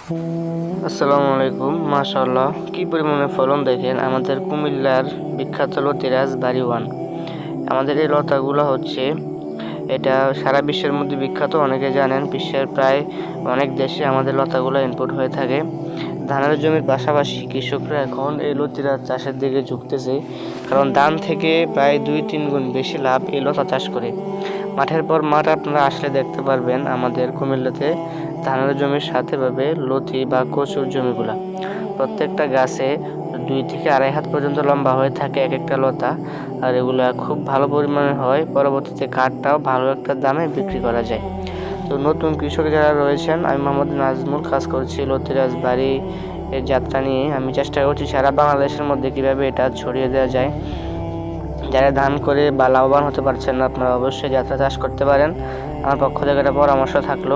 আসসালামু আলাইকুম, মাশাআল্লাহ। কি পরিমাণে ফলন দেখেন? আমাদের কুমিল্লার বিখ্যাত লতিরাজ বাড়ি ওয়ান আমাদের এই লতাগুলো হচ্ছে, এটা সারা বিশ্বের মধ্যে বিখ্যাত, অনেকে জানেন, বিশ্বের প্রায় অনেক দেশে আমাদের লতাগুলো ইনপুট হয়ে থাকে। ধানের জমির পাশাপাশি কৃষকরা এখন এই লতিরাজ চাষের দিকে ঝুঁকতেছে, কারণ ধান থেকে প্রায় দুই তিন গুণ বেশি লাভ এই লতা চাষ করে। মাঠের পর মাঠ আপনারা আসলে দেখতে পারবেন, আমাদের কুমিল্লাতে ধানের জমির সাথে পাবে লতি বা কচুর জমিগুলা। প্রত্যেকটা গাছে দুই থেকে আড়াই হাত পর্যন্ত লম্বা হয়ে থাকে এক একটা লতা, আর এগুলা খুব ভালো পরিমাণে হয়। পরবর্তীতে কাঠটাও ভালো একটা দামে বিক্রি করা যায়। তো নতুন কৃষক যারা রয়েছেন, আমি মোহাম্মদ নাজমুল কাজ করছি লতিরাজ বাড়ি এর যাত্রা নিয়ে। আমি চেষ্টা করছি সারা বাংলাদেশের মধ্যে কীভাবে এটা ছড়িয়ে দেওয়া যায়। যারা ধান করে বা লাভবান হতে পারছেন না, আপনারা অবশ্যই যাত্রা চাষ করতে পারেন। আমার পক্ষ থেকে একটা পরামর্শ থাকল।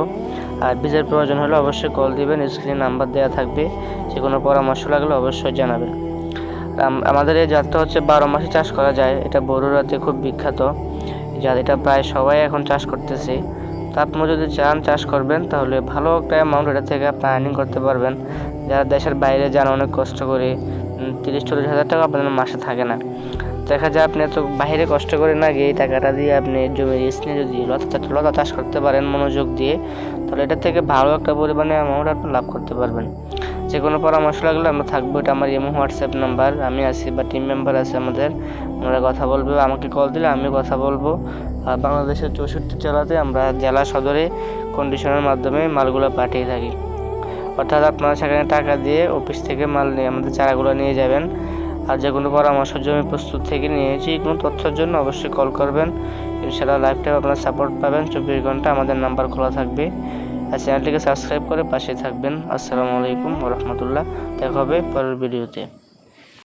আর বীজের প্রয়োজন হলে অবশ্যই কল দিবেন স্ক্রিনে নাম্বার দেওয়া থাকবে। যে কোনো পরামর্শ লাগলে অবশ্যই জানাবেন। আমাদের এই জাতটা হচ্ছে বারো মাসে চাষ করা যায়। এটা বড়ুরাতে খুব বিখ্যাত। জাত এটা প্রায় সবাই এখন চাষ করতেছে। তো আপনি যদি চান চাষ করবেন, তাহলে ভালো একটা অ্যামাউন্ট এটা থেকে আপনি আর্নিং করতে পারবেন। যারা দেশের বাইরে যান, অনেক কষ্ট করে তিরিশ, চল্লিশ হাজার টাকা আপনাদের মাসে থাকে না। দেখা যায় আপনি এত বাইরে কষ্ট করে না গিয়ে এই টাকাটা দিয়ে আপনি জমির নিয়ে যদি লতা লতা চাষ করতে পারেন মনোযোগ দিয়ে, তাহলে এটা থেকে ভালো একটা পরিমাণে অ্যামাউন্ট আপনি লাভ করতে পারবেন। যে কোনো পরামর্শ লাগলে আমরা থাকব, এটা আমার এমন হোয়াটসঅ্যাপ নাম্বার, আমি আছি বা টিম মেম্বার আছে আমাদের ওনারা কথা বলবে, আমাকে কল দিলে আমি কথা বলব। বাংলাদেশের চৌষট্টি জেলাতে আমরা জেলা সদরে কন্ডিশনের মাধ্যমে মালগুলো পাঠিয়ে থাকি। অর্থাৎ আপনারা সেখানে টাকা দিয়ে অফিস থেকে মাল নিয়ে আমাদের চারাগুলো নিয়ে যাবেন। আর যে কোনো জন্য প্রস্তুত থেকে নিয়েছি, কোনো তথ্যের জন্য অবশ্যই কল করবেন। এছাড়া লাইফটাইম আপনারা সাপোর্ট পাবেন। চব্বিশ ঘণ্টা আমাদের নাম্বার খোলা থাকবে। আর চ্যানেলটিকে সাবস্ক্রাইব করে পাশে থাকবেন। আসসালামু আলাইকুম রহমতুল্লাহ। দেখা হবে পরের ভিডিওতে